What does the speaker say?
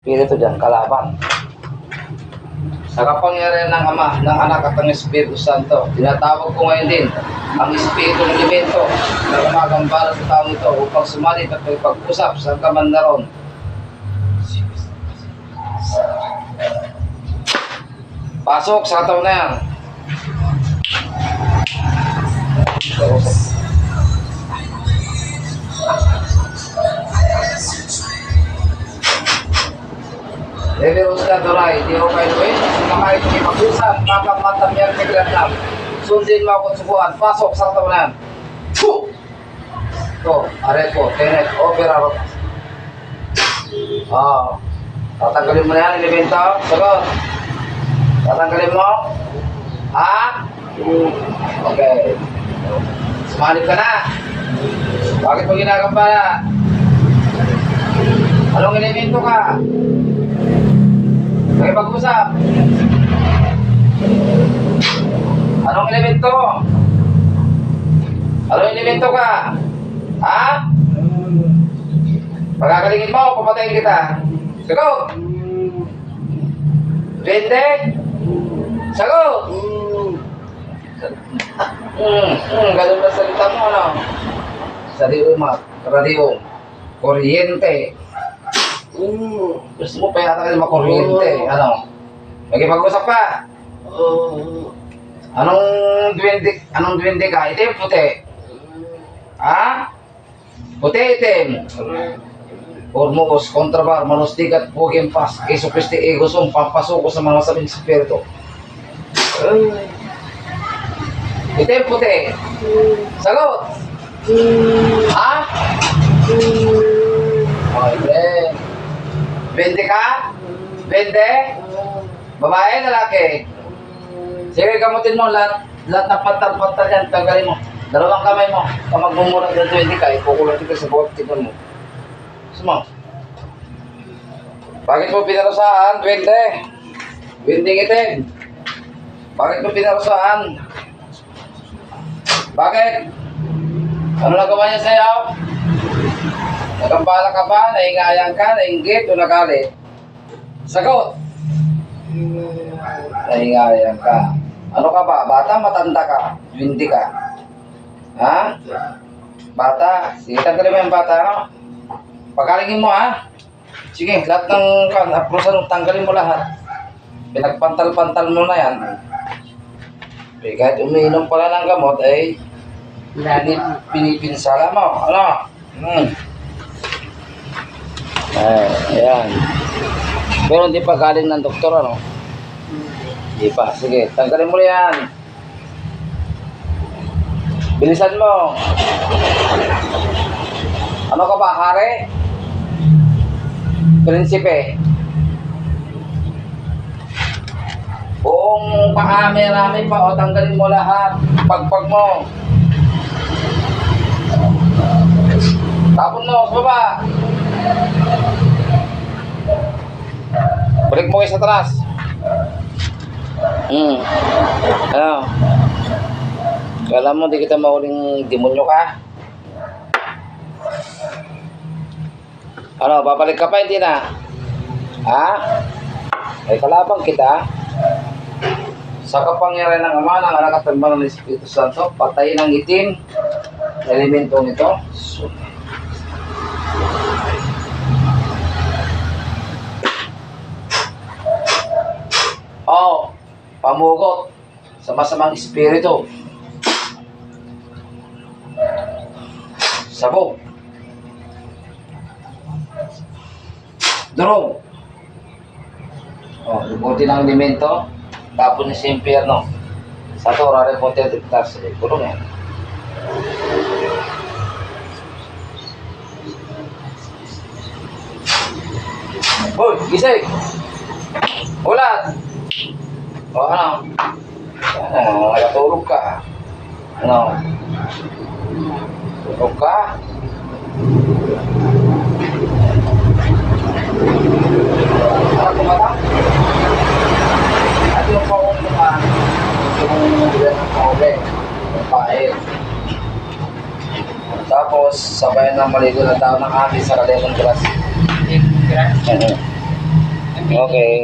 Espiritu dyan, kalaban. Sa kapangyarihan ng Ama, ng Anak at ng Espiritu Santo, tinatawag ko ngayon din ang Espiritu ng Elemento na gumagambala sa taong ito upang sumalit at pag-usap sa kamandaron. Pasok sa katawan na yan. Leveros ka Doray, di eh. Kamay ko ipag-usap, makamatang yan kaglandam. Sundin mo ako at subuhan, pasok sa tawanan. Puh! To, arepo, tenet, opera, ro. Ah, tatanggalin mo na yan, elemento. Sagot. Tatanggalin mo? Ha? Okay. Sumanib ka na. Bakit mo ginagambala? Anong elemento ka? Okay, pag-usap. Anong elemento? Anong elemento ka? Ha? Pagkakalingin mo, papatayin kita. Sagot! Duwende? Sagot! Hmm, hmm, ganun na salita mo, ano? Sariwa, ma, radio, kuryente. Hmm, gusto mo pa yata kayo makuryente, ano? Magipag-usap ka. Anong duwende, anong duwende ka? Itim, puti. Ha? Puti, itim. Ormos, kontrabar, manustigat, pugim pas, keso kristi egosum, pampasuko sa mga sabing spirito. Itim, puti. Sagot. Ha? Okay. Bente ka? Bente? Babae, lalaki? Sige, gamutin mo lahat. Lahat ng pantal-pantal yan, tanggalin mo. Dalawang kamay mo. Kung magmumura ng 20 ka, ipukulat ka sa buhat tignan mo. Suma. Bakit mo pinarusahan? 20. 20 itim. Bakit mo pinarusahan? Bakit? Ano nagawa niya sa'yo? Nagambala ka ba? Naingayan ka? Nainggit o nagalit? Sagot! Naingayan ka. Ano ka ba? Bata, matanda ka? 20 ka? Ha? Bata? Sige, tanggalin mo yung bata, no? Pagkalingin mo, ha? Sige, lahat ng kan, tanggalin mo lahat. Pinagpantal-pantal mo na yan. Eh, kahit umiinom pala ng gamot, eh, pinip, pinipinsala mo. Ano? Hmm. Ay, ayan. Pero hindi pa galing ng doktor, ano? Hindi pa. Sige, tanggalin mo yan. Bilisan mo. Ano ka ba, hari? Prinsipe. Buong paami-rami pa o tanggalin mo lahat. Pagpag mo. Tapon mo baba. Balik sa taas. Hmm. Ano? Kala mo di kita mauling demonyo ka? Ano, babalik ka pa hindi na? Ha? Ay kalabang kita. Sa kapangyarihan ng Ama, ng Anak at ng Banal na Espiritu Santo, patayin ang itim na elemento nito. So, Oh, pamugot sa masamang espiritu. Sabog. Durog. Oh, ibuti ng elemento, tapon ni sa impyerno. Sa Torah, repote at iktas. Eh, kulong yan. Hoy, gising! Ulan! O ano? Ano, natulog ka. Ano? Tulog ka? Anak ko mata? At yung pangong naman, yung bilang ng kaube, yung pae. Tapos, sabayan ng maligo na tao ng atis sa kalimang grass. Ano? Okay.